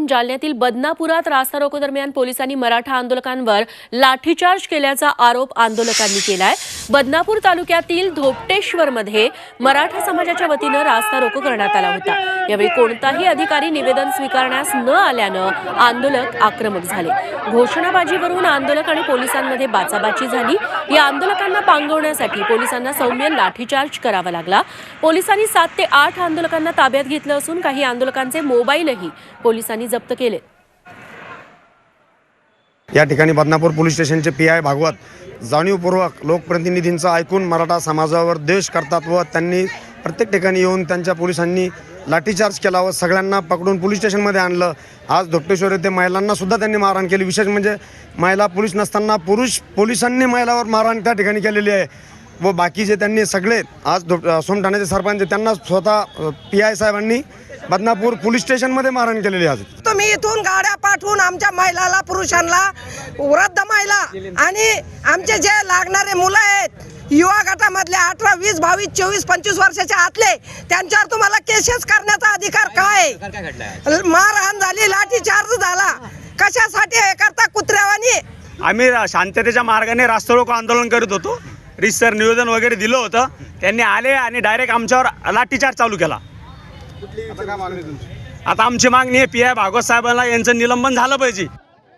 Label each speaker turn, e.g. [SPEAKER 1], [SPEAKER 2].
[SPEAKER 1] असून जालन्यातील बदनापुरात रास्ता रोको दरम्यान पोलिसांनी मराठा आंदोलकांवर लाठीचार्ज केल्याचा आरोप आंदोलकांनी केलाय. बदनापूर तालुक्यातील धोपटेश्वरमध्ये मराठा समाजाच्या वतीनं रास्ता रोको करण्यात आला होता. यावेळी कोणताही अधिकारी निवेदन स्वीकारण्यास न आल्यानं आंदोलक आक्रमक झाले. घोषणाबाजीवरून आंदोलक आणि पोलिसांमध्ये बाचाबाची झाली. या आंदोलकांना पांगवण्यासाठी पोलिसांना सौम्य लाठीचार्ज करावा लागला. पोलिसांनी सात ते आठ आंदोलकांना ताब्यात घेतलं असून काही आंदोलकांचे मोबाईलही पोलिसांनी जप्त केले.
[SPEAKER 2] या ठिकाणी बदनापूर पोलीस स्टेशनचे पी आय भागवत जाणीवपूर्वक लोकप्रतिनिधींचं ऐकून मराठा समाजावर द्वेष करतात व त्यांनी प्रत्येक ठिकाणी येऊन त्यांच्या पोलिसांनी लाठीचार्ज केला व सगळ्यांना पकडून पोलीस स्टेशनमध्ये आणलं. आज धोपटेश्वर येथे महिलांनासुद्धा त्यांनी मारहाण केली. विशेष म्हणजे महिला पोलीस नसताना पुरुष पोलिसांनी महिलावर मारहाण त्या ठिकाणी केलेली आहे. व बाकीचे त्यांनी सगळे आज धोप सोमठाण्याचे सरपंच त्यांना स्वतः पी आय साहेबांनी बदनापूर पोलीस स्टेशनमध्ये मारहाण केलेली आज.
[SPEAKER 3] तुम्ही इथून गाड्या पाठवून आमच्या महिलाला पुरुषांना वृद्ध महिला आणि आमचे जे लागणारे मुलं आहेत युवा गटामधले अठरा वीस बावीस चोवीस पंचवीस वर्षाच्या आतले त्यांच्यावर तुम्हाला केसेस करण्याचा अधिकार काय? मारहाण झाली लाठी चार्ज झाला. कशासाठी हे करता कुत्र्यावानी?
[SPEAKER 4] आम्ही शांततेच्या मार्गाने रास्ता रोको आंदोलन करत होतो. रिसर निवेदन वगैरे दिलं होतं. त्यांनी आले आणि डायरेक्ट आमच्यावर लाठीचार्ज चालू केला. आता आमची मागणी आहे पी आय भागवत साहेबांना यांचं निलंबन झालं पाहिजे.